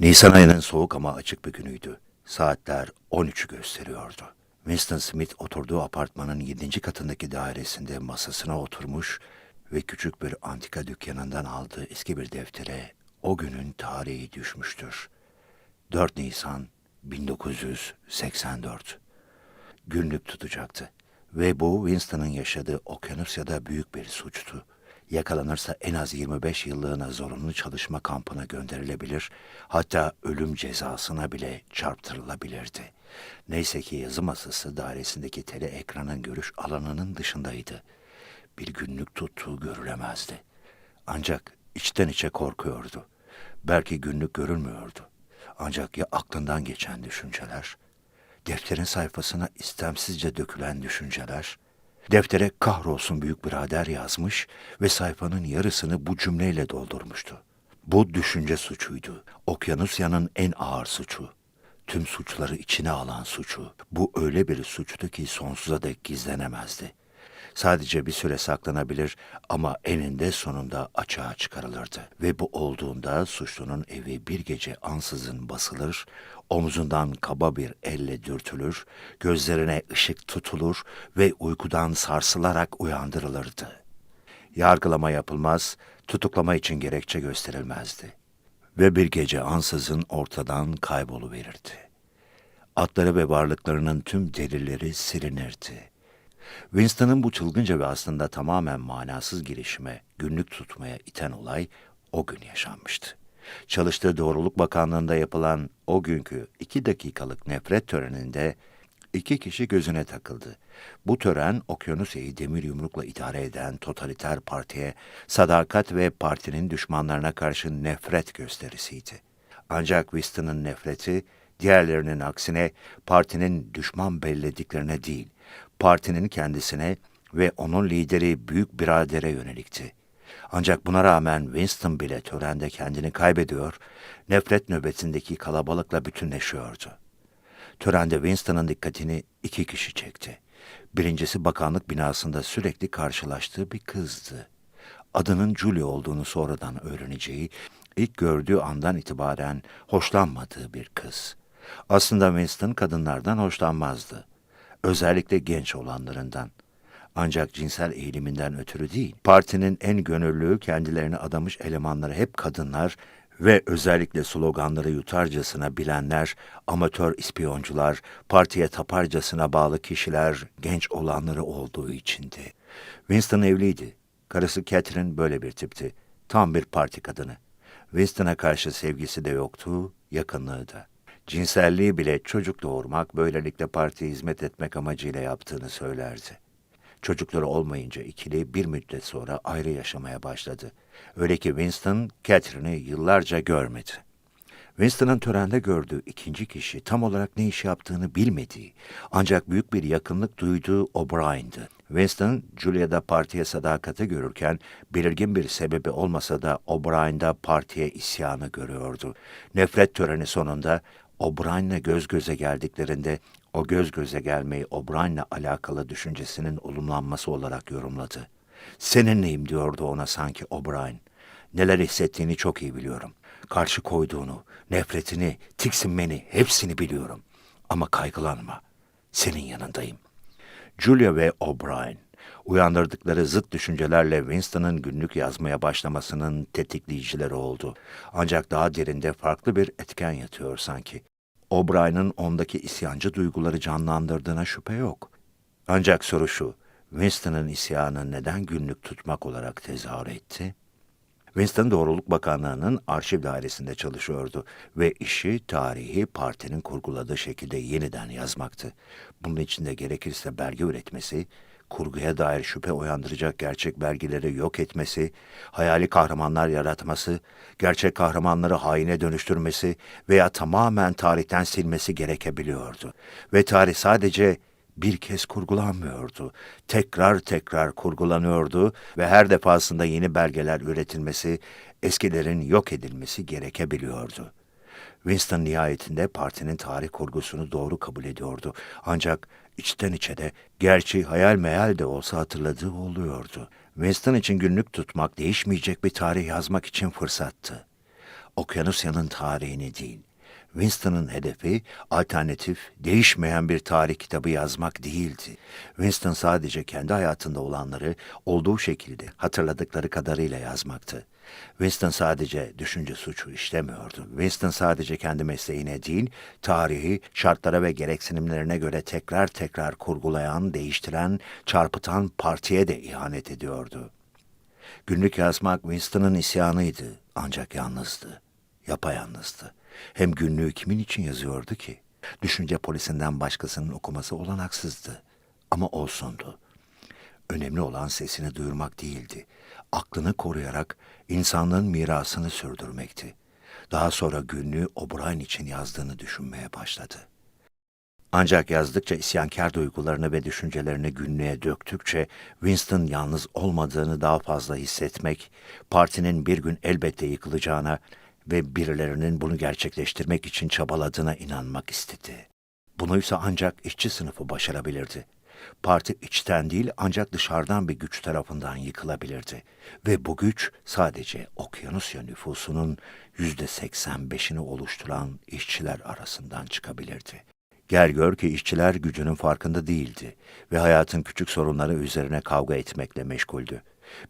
Nisan ayının soğuk ama açık bir günüydü. Saatler 13'ü gösteriyordu. Winston Smith oturduğu apartmanın 7. katındaki dairesinde masasına oturmuş ve küçük bir antika dükkanından aldığı eski bir deftere o günün tarihi düşmüştür. 4 Nisan 1984 günlük tutacaktı. Ve bu Winston'ın yaşadığı Okyanusya'da büyük bir suçtu. Yakalanırsa en az 25 yıllığına zorunlu çalışma kampına gönderilebilir, hatta ölüm cezasına bile çarptırılabilirdi. Neyse ki yazı masası dairesindeki tele ekranın görüş alanının dışındaydı. Bir günlük tuttuğu görülemezdi. Ancak içten içe korkuyordu. Belki günlük görülmüyordu. Ancak ya aklından geçen düşünceler, defterin sayfasına istemsizce dökülen düşünceler, deftere kahrolsun büyük birader yazmış ve sayfanın yarısını bu cümleyle doldurmuştu. Bu düşünce suçuydu. Okyanusya'nın en ağır suçu. Tüm suçları içine alan suçu. Bu öyle bir suçtu ki sonsuza dek gizlenemezdi. Sadece bir süre saklanabilir ama eninde sonunda açığa çıkarılırdı. Ve bu olduğunda suçlunun evi bir gece ansızın basılır, omzundan kaba bir elle dürtülür, gözlerine ışık tutulur ve uykudan sarsılarak uyandırılırdı. Yargılama yapılmaz, tutuklama için gerekçe gösterilmezdi. Ve bir gece ansızın ortadan kayboluverirdi. Atları ve varlıklarının tüm delilleri silinirdi. Winston'ın bu çılgınca ve aslında tamamen manasız girişime, günlük tutmaya iten olay o gün yaşanmıştı. Çalıştığı Doğruluk Bakanlığı'nda yapılan o günkü iki dakikalık nefret töreninde iki kişi gözüne takıldı. Bu tören Okyanusya'yı demir yumrukla idare eden totaliter partiye sadakat ve partinin düşmanlarına karşı nefret gösterisiydi. Ancak Winston'ın nefreti diğerlerinin aksine partinin düşman bellediklerine değil, partinin kendisine ve onun lideri büyük biradere yönelikti. Ancak buna rağmen Winston bile törende kendini kaybediyor, nefret nöbetindeki kalabalıkla bütünleşiyordu. Törende Winston'ın dikkatini iki kişi çekti. Birincisi bakanlık binasında sürekli karşılaştığı bir kızdı. Adının Julie olduğunu sonradan öğreneceği, ilk gördüğü andan itibaren hoşlanmadığı bir kız. Aslında Winston kadınlardan hoşlanmazdı. Özellikle genç olanlarından. Ancak cinsel eğiliminden ötürü değil. Partinin en gönüllü, kendilerini adamış elemanları hep kadınlar ve özellikle sloganları yutarcasına bilenler, amatör ispiyoncular, partiye taparcasına bağlı kişiler, genç olanları olduğu içindi. Winston evliydi. Karısı Catherine böyle bir tipti. Tam bir parti kadını. Winston'a karşı sevgisi de yoktu, yakınlığı da. Cinselliği bile çocuk doğurmak, böylelikle partiye hizmet etmek amacıyla yaptığını söylerdi. Çocukları olmayınca ikili bir müddet sonra ayrı yaşamaya başladı. Öyle ki Winston, Catherine'i yıllarca görmedi. Winston'ın törende gördüğü ikinci kişi tam olarak ne iş yaptığını bilmediği, ancak büyük bir yakınlık duyduğu O'Brien'di. Winston, Julia'da partiye sadakati görürken belirgin bir sebebi olmasa da O'Brien'da partiye isyanı görüyordu. Nefret töreni sonunda O'Brien'le göz göze geldiklerinde o göz göze gelmeyi O'Brien'le alakalı düşüncesinin olumlanması olarak yorumladı. Seninleyim diyordu ona sanki O'Brien. Neler hissettiğini çok iyi biliyorum. Karşı koyduğunu, nefretini, tiksinmeni hepsini biliyorum. Ama kaygılanma. Senin yanındayım. Julia ve O'Brien uyandırdıkları zıt düşüncelerle Winston'ın günlük yazmaya başlamasının tetikleyicileri oldu. Ancak daha derinde farklı bir etken yatıyor sanki. O'Brien'ın ondaki isyancı duyguları canlandırdığına şüphe yok. Ancak soru şu, Winston'ın isyanı neden günlük tutmak olarak tezahür etti? Winston Doğruluk Bakanlığı'nın arşiv dairesinde çalışıyordu ve işi tarihi partinin kurguladığı şekilde yeniden yazmaktı. Bunun için de gerekirse belge üretmesi, kurguya dair şüphe uyandıracak gerçek belgeleri yok etmesi, hayali kahramanlar yaratması, gerçek kahramanları haine dönüştürmesi veya tamamen tarihten silmesi gerekebiliyordu. Ve tarih sadece bir kez kurgulanmıyordu. Tekrar tekrar kurgulanıyordu ve her defasında yeni belgeler üretilmesi, eskilerin yok edilmesi gerekebiliyordu. Winston nihayetinde partinin tarih kurgusunu doğru kabul ediyordu. Ancak içten içe de gerçi hayal meyal de olsa hatırladığı oluyordu. Winston için günlük tutmak değişmeyecek bir tarih yazmak için fırsattı. Okyanusya'nın tarihini değil. Winston'ın hedefi alternatif, değişmeyen bir tarih kitabı yazmak değildi. Winston sadece kendi hayatında olanları olduğu şekilde hatırladıkları kadarıyla yazmaktı. Winston sadece düşünce suçu işlemiyordu. Winston sadece kendi mesleğine değil, tarihi, şartlara ve gereksinimlerine göre tekrar tekrar kurgulayan, değiştiren, çarpıtan partiye de ihanet ediyordu. Günlük yazmak Winston'ın isyanıydı ancak yalnızdı. Yapayalnızdı. Hem günlüğü kimin için yazıyordu ki? Düşünce polisinden başkasının okuması olanaksızdı. Ama olsundu. Önemli olan sesini duyurmak değildi. Aklını koruyarak insanlığın mirasını sürdürmekti. Daha sonra günlüğü O'Brien için yazdığını düşünmeye başladı. Ancak yazdıkça isyankar duygularını ve düşüncelerini günlüğe döktükçe Winston yalnız olmadığını daha fazla hissetmek, partinin bir gün elbette yıkılacağına ve birilerinin bunu gerçekleştirmek için çabaladığına inanmak istedi. Bunuysa ancak işçi sınıfı başarabilirdi. Parti içten değil ancak dışarıdan bir güç tarafından yıkılabilirdi. Ve bu güç sadece Okyanusya nüfusunun yüzde seksen beşini oluşturan işçiler arasından çıkabilirdi. Gel gör ki işçiler gücünün farkında değildi ve hayatın küçük sorunları üzerine kavga etmekle meşguldü.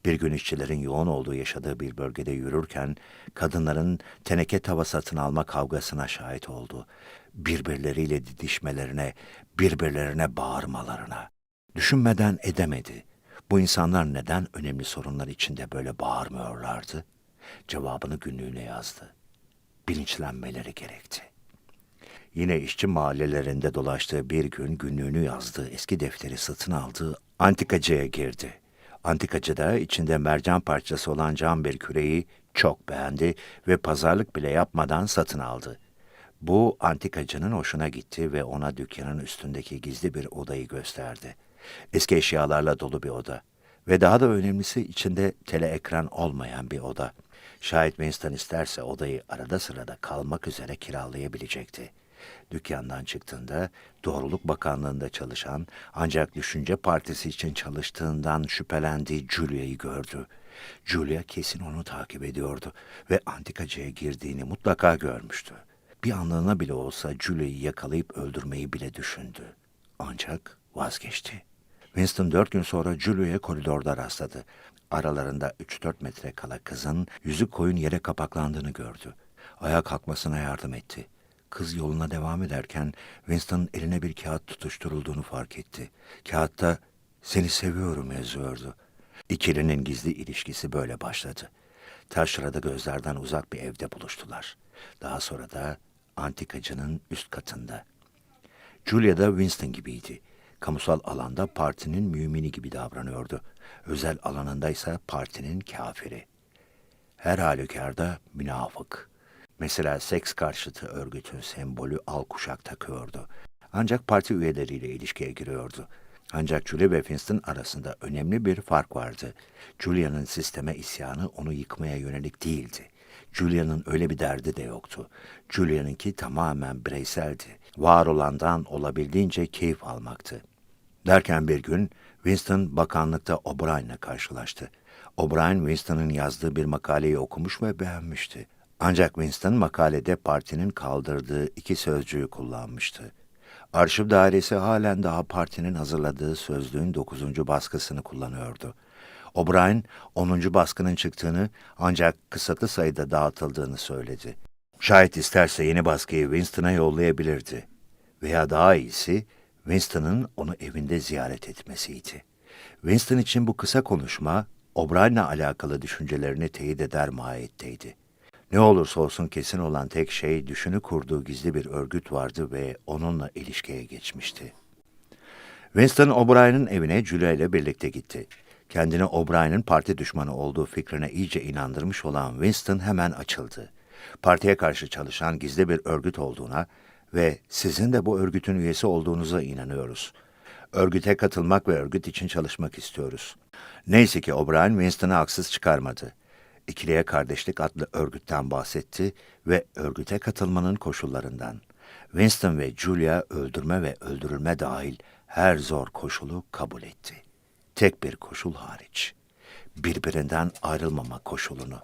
Bir gün işçilerin yoğun olduğu yaşadığı bir bölgede yürürken kadınların teneke tava satın alma kavgasına şahit oldu. Birbirleriyle didişmelerine, birbirlerine bağırmalarına. Düşünmeden edemedi. Bu insanlar neden önemli sorunlar içinde böyle bağırmıyorlardı? Cevabını günlüğüne yazdı. Bilinçlenmeleri gerekti. Yine işçi mahallelerinde dolaştığı bir gün günlüğünü yazdığı eski defteri satın aldığı antikacıya girdi. Antikacı da içinde mercan parçası olan cam bir küreyi çok beğendi ve pazarlık bile yapmadan satın aldı. Bu antikacının hoşuna gitti ve ona dükkanın üstündeki gizli bir odayı gösterdi. Eski eşyalarla dolu bir oda ve daha da önemlisi içinde tele ekran olmayan bir oda. Şayet Winston isterse odayı arada sırada kalmak üzere kiralayabilecekti. Dükkandan çıktığında Doğruluk Bakanlığı'nda çalışan ancak Düşünce Partisi için çalıştığından şüphelendiği Julia'yı gördü. Julia kesin onu takip ediyordu ve antikacıya girdiğini mutlaka görmüştü. Bir anlığına bile olsa Julia'yı yakalayıp öldürmeyi bile düşündü. Ancak vazgeçti. Winston dört gün sonra Julia'ya koridorda rastladı. Aralarında 3-4 metre kala kızın yüzü koyun yere kapaklandığını gördü. Ayağa kalkmasına yardım etti. Kız yoluna devam ederken Winston eline bir kağıt tutuşturulduğunu fark etti. Kağıtta seni seviyorum yazıyordu. İkilinin gizli ilişkisi böyle başladı. Taşra'da gözlerden uzak bir evde buluştular. Daha sonra da antikacının üst katında. Julia da Winston gibiydi. Kamusal alanda partinin mümini gibi davranıyordu. Özel alanındaysa partinin kafiri. Her halükarda münafık. Mesela seks karşıtı örgütün sembolü al kuşak takıyordu. Ancak parti üyeleriyle ilişkiye giriyordu. Ancak Julia ve Winston arasında önemli bir fark vardı. Julia'nın sisteme isyanı onu yıkmaya yönelik değildi. Julia'nın öyle bir derdi de yoktu. Julia'nınki tamamen bireyseldi. Var olandan olabildiğince keyif almaktı. Derken bir gün Winston bakanlıkta O'Brien'le karşılaştı. O'Brien Winston'ın yazdığı bir makaleyi okumuş ve beğenmişti. Ancak Winston makalede partinin kaldırdığı iki sözcüğü kullanmıştı. Arşiv dairesi halen daha partinin hazırladığı sözlüğün dokuzuncu baskısını kullanıyordu. O'Brien, onuncu baskının çıktığını ancak kısıtlı sayıda dağıtıldığını söyledi. Şayet isterse yeni baskıyı Winston'a yollayabilirdi. Veya daha iyisi Winston'ın onu evinde ziyaret etmesiydi. Winston için bu kısa konuşma O'Brien'le alakalı düşüncelerini teyit eder mahiyetteydi. Ne olursa olsun kesin olan tek şey düşünü kurduğu gizli bir örgüt vardı ve onunla ilişkiye geçmişti. Winston O'Brien'in evine Julia ile birlikte gitti. Kendini O'Brien'in parti düşmanı olduğu fikrine iyice inandırmış olan Winston hemen açıldı. Partiye karşı çalışan gizli bir örgüt olduğuna ve sizin de bu örgütün üyesi olduğunuza inanıyoruz. Örgüte katılmak ve örgüt için çalışmak istiyoruz. Neyse ki O'Brien Winston'ı haksız çıkarmadı. İkiliye Kardeşlik adlı örgütten bahsetti ve örgüte katılmanın koşullarından. Winston ve Julia öldürme ve öldürülme dahil her zor koşulu kabul etti. Tek bir koşul hariç. Birbirinden ayrılmama koşulunu.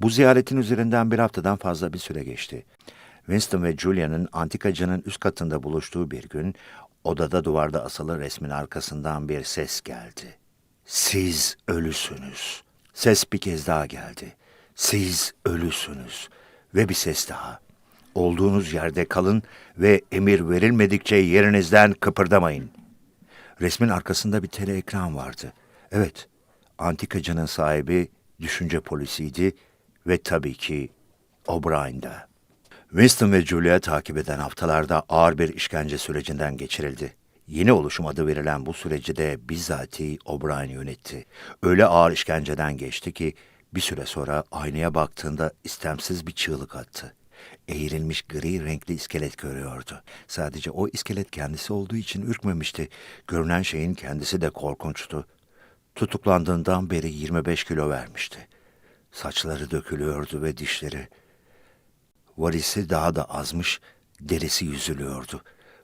Bu ziyaretin üzerinden bir haftadan fazla bir süre geçti. Winston ve Julia'nın antikacının üst katında buluştuğu bir gün odada duvarda asılı resmin arkasından bir ses geldi. Siz ölüsünüz. Ses bir kez daha geldi. Siz ölüsünüz. Ve bir ses daha. Olduğunuz yerde kalın ve emir verilmedikçe yerinizden kıpırdamayın. Resmin arkasında bir tele ekran vardı. Evet, antikacının sahibi düşünce polisiydi ve tabii ki O'Brien'da. Winston ve Julia takip eden haftalarda ağır bir işkence sürecinden geçirildi. Yeni oluşum adı verilen bu süreci de bizzati O'Brien yönetti. Öyle ağır işkenceden geçti ki bir süre sonra aynaya baktığında istemsiz bir çığlık attı. Eğrilmiş gri renkli iskelet görüyordu. Sadece o iskelet kendisi olduğu için ürkmemişti. Görünen şeyin kendisi de korkunçtu. Tutuklandığından beri 25 kilo vermişti. Saçları dökülüyordu ve dişleri. Varisi daha da azmış, derisi yüzülüyordu.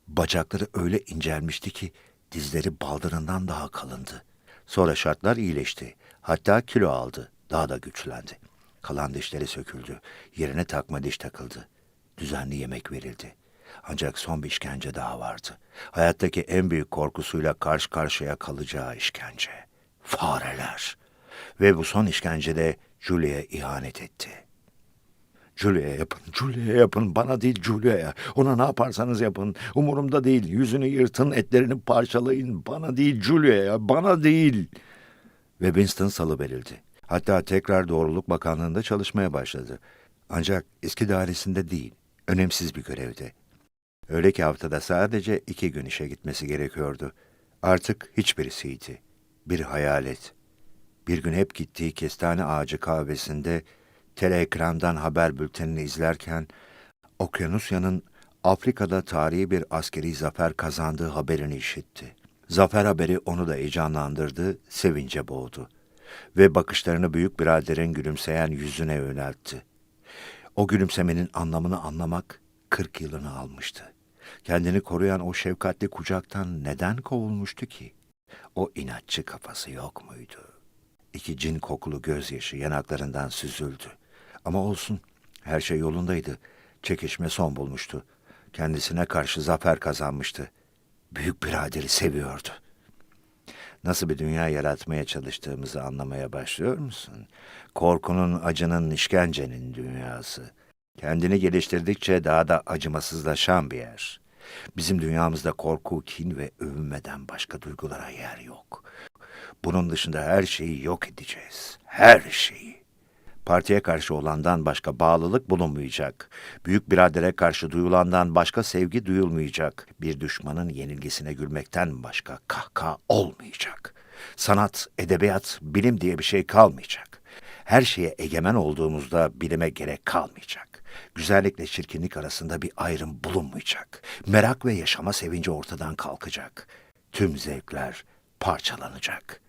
Bacakları öyle incelmişti ki dizleri baldırından daha kalındı. Sonra şartlar iyileşti. Hatta kilo aldı. Daha da güçlendi. Kalan dişleri söküldü. Yerine takma diş takıldı. Düzenli yemek verildi. Ancak son bir işkence daha vardı. Hayattaki en büyük korkusuyla karşı karşıya kalacağı işkence. Fareler. Ve bu son işkencede Julia'ya ihanet etti. Julia'ya yapın, Julia'ya yapın. Bana değil Julia'ya. Ona ne yaparsanız yapın. Umurumda değil. Yüzünü yırtın, etlerini parçalayın. Bana değil Julia'ya, bana değil. Ve Winston salıverildi. Hatta tekrar Doğruluk Bakanlığı'nda çalışmaya başladı. Ancak eski dairesinde değil, önemsiz bir görevde. Öyle ki haftada sadece iki gün işe gitmesi gerekiyordu. Artık hiçbirisiydi. Bir hayalet. Bir gün hep gittiği kestane ağacı kahvesinde teleekrandan haber bültenini izlerken Okyanusya'nın Afrika'da tarihi bir askeri zafer kazandığı haberini işitti. Zafer haberi onu da heyecanlandırdı, sevince boğdu. Ve bakışlarını büyük biraderin gülümseyen yüzüne yöneltti. O gülümsemenin anlamını anlamak 40 yılını almıştı. Kendini koruyan o şefkatli kucaktan neden kovulmuştu ki? O inatçı kafası yok muydu? İki cin kokulu gözyaşı yanaklarından süzüldü. Ama olsun, her şey yolundaydı. Çekişme son bulmuştu. Kendisine karşı zafer kazanmıştı. Büyük biraderi seviyordu. Nasıl bir dünya yaratmaya çalıştığımızı anlamaya başlıyor musun? Korkunun, acının, işkencenin dünyası. Kendini geliştirdikçe daha da acımasızlaşan bir yer. Bizim dünyamızda korku, kin ve övünmeden başka duygulara yer yok. Bunun dışında her şeyi yok edeceğiz. Her şeyi. Partiye karşı olandan başka bağlılık bulunmayacak. Büyük biradere karşı duyulandan başka sevgi duyulmayacak. Bir düşmanın yenilgisine gülmekten başka kahkaha olmayacak. Sanat, edebiyat, bilim diye bir şey kalmayacak. Her şeye egemen olduğumuzda bilime gerek kalmayacak. Güzellikle çirkinlik arasında bir ayrım bulunmayacak. Merak ve yaşama sevinci ortadan kalkacak. Tüm zevkler parçalanacak.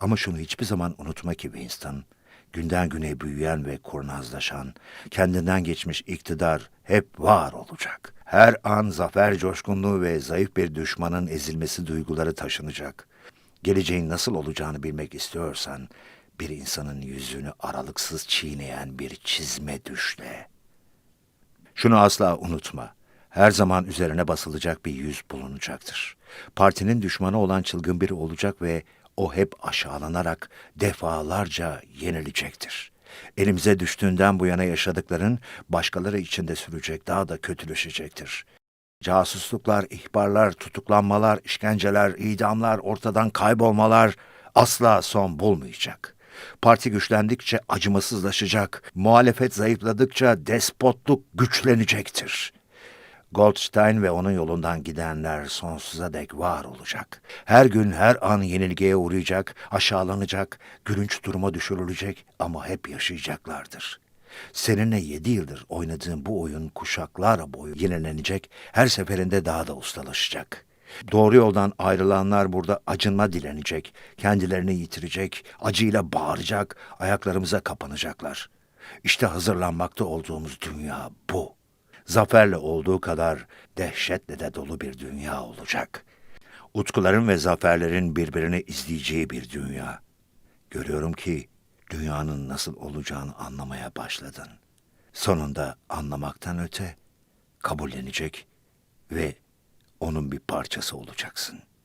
Ama şunu hiçbir zaman unutma ki Winston, günden güne büyüyen ve kurnazlaşan, kendinden geçmiş iktidar hep var olacak. Her an zafer coşkunluğu ve zayıf bir düşmanın ezilmesi duyguları taşınacak. Geleceğin nasıl olacağını bilmek istiyorsan, bir insanın yüzünü aralıksız çiğneyen bir çizme düşle. Şunu asla unutma. Her zaman üzerine basılacak bir yüz bulunacaktır. Partinin düşmanı olan çılgın biri olacak ve o hep aşağılanarak defalarca yenilecektir. Elimize düştüğünden bu yana yaşadıkların başkaları için de sürecek, daha da kötüleşecektir. Casusluklar, ihbarlar, tutuklanmalar, işkenceler, idamlar, ortadan kaybolmalar asla son bulmayacak. Parti güçlendikçe acımasızlaşacak, muhalefet zayıfladıkça despotluk güçlenecektir. Goldstein ve onun yolundan gidenler sonsuza dek var olacak. Her gün her an yenilgiye uğrayacak, aşağılanacak, gülünç duruma düşürülecek ama hep yaşayacaklardır. Seninle yedi yıldır oynadığın bu oyun kuşaklar boyu yenilenecek, her seferinde daha da ustalaşacak. Doğru yoldan ayrılanlar burada acınma dilenecek, kendilerini yitirecek, acıyla bağıracak, ayaklarımıza kapanacaklar. İşte hazırlanmakta olduğumuz dünya bu zaferle olduğu kadar dehşetle de dolu bir dünya olacak. Utkuların ve zaferlerin birbirini izleyeceği bir dünya. Görüyorum ki dünyanın nasıl olacağını anlamaya başladın. Sonunda anlamaktan öte kabullenecek ve onun bir parçası olacaksın.''